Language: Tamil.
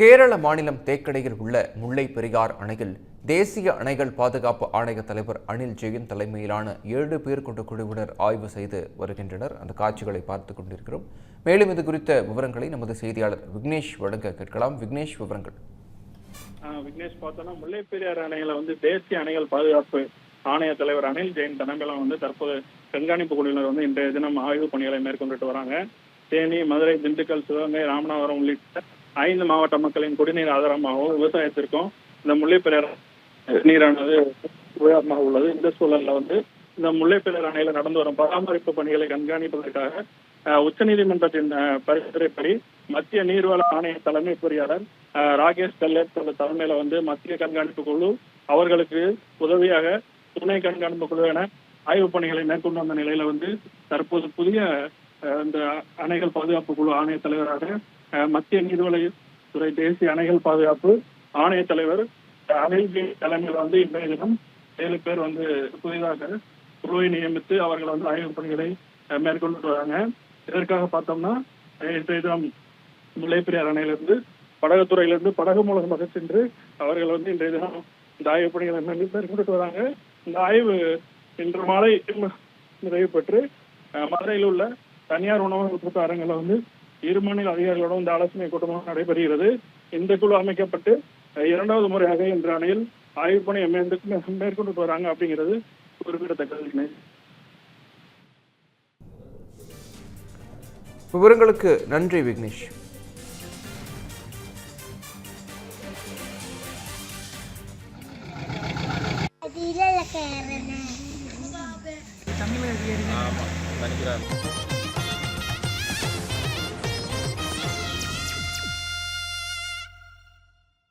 கேரள மாநிலம் தேக்கடையில் உள்ள முல்லை பெரியார் அணையில் தேசிய அணைகள் பாதுகாப்பு ஆணைய தலைவர் அனில் ஜெயின் தலைமையிலான ஏழு பேர் கொண்ட குழுவினர் ஆய்வு செய்து வருகின்றனர். அந்த காட்சிகளை பார்த்து கொண்டிருக்கிறோம். மேலும் இது குறித்த விவரங்களை நமது செய்தியாளர் விக்னேஷ் வழங்க கேட்கலாம். விக்னேஷ் விவரங்கள். விக்னேஷ் பார்த்தோம்னா முல்லை பெரியார் அணைகளை வந்து தேசிய அணைகள் பாதுகாப்பு ஆணைய தலைவர் அனில் ஜெயின் தலைமையில வந்து தற்போது கண்காணிப்பு குழுவினர் வந்து இன்றைய தினம் ஆய்வு பணிகளை மேற்கொண்டுட்டு வராங்க. தேனி மதுரை திண்டுக்கல் சிவகங்கை ராமநாதபுரம் உள்ளிட்ட ஐந்து மாவட்ட மக்களின் குடிநீர் ஆதாரமாகவும் விவசாயத்திற்கும் இந்த முல்லை நீரானது உயரமாக உள்ளது. இந்த சூழல்ல வந்து இந்த முல்லை அணையில நடந்து வரும் பராமரிப்பு பணிகளை கண்காணிப்பதற்காக உச்சநீதிமன்றத்தின் பரிந்துரைப்படி மத்திய நீர்வள ஆணைய தலைமை பொறியாளர் ராகேஷ் கல்லேட் தலைமையில வந்து மத்திய கண்காணிப்பு குழு அவர்களுக்கு உதவியாக துணை கண்காணிப்பு குழு என ஆய்வுப் பணிகளை மேற்கொண்டு வந்த நிலையில வந்து தற்போது புதிய இந்த அணைகள் பாதுகாப்பு குழு ஆணைய தலைவராக மத்திய நீர்வளை துறை தேசிய அணைகள் பாதுகாப்பு ஆணைய தலைவர் அனில் பி தலைமையில் வந்து இன்றைய தினம் ஏழு பேர் வந்து புதிதாக குழுவை நியமித்து அவர்கள் வந்து ஆய்வு பணிகளை மேற்கொண்டு வராங்க. இதற்காக பார்த்தோம்னா இன்றைய தினம் முல்லைப்பெரியார் அணையிலிருந்து படகுத்துறையிலிருந்து படகு மூலமாக சென்று அவர்கள் வந்து இன்றைய தினம் இந்த ஆய்வு பணிகளை மேற்கொண்டு மேற்கொண்டுட்டு வராங்க. இந்த ஆய்வு இன்று மாலை நிறைவு பெற்று மதுரையில் உள்ள தனியார் உணவக அரங்கில் வந்து இரு மாநில அதிகாரிகளோட இந்த ஆலோசனை கூட்டமாக நடைபெறுகிறது. இந்த குழு அமைக்கப்பட்டு இரண்டாவது முறையாக இன்று அணையில் ஆய்வு பணி மேற்கொண்டு வராங்க அப்படிங்கிறது குறிப்பிடத்தக்கது விவரங்களுக்கு நன்றி விக்னேஷ். தமிழ் அதிகாரி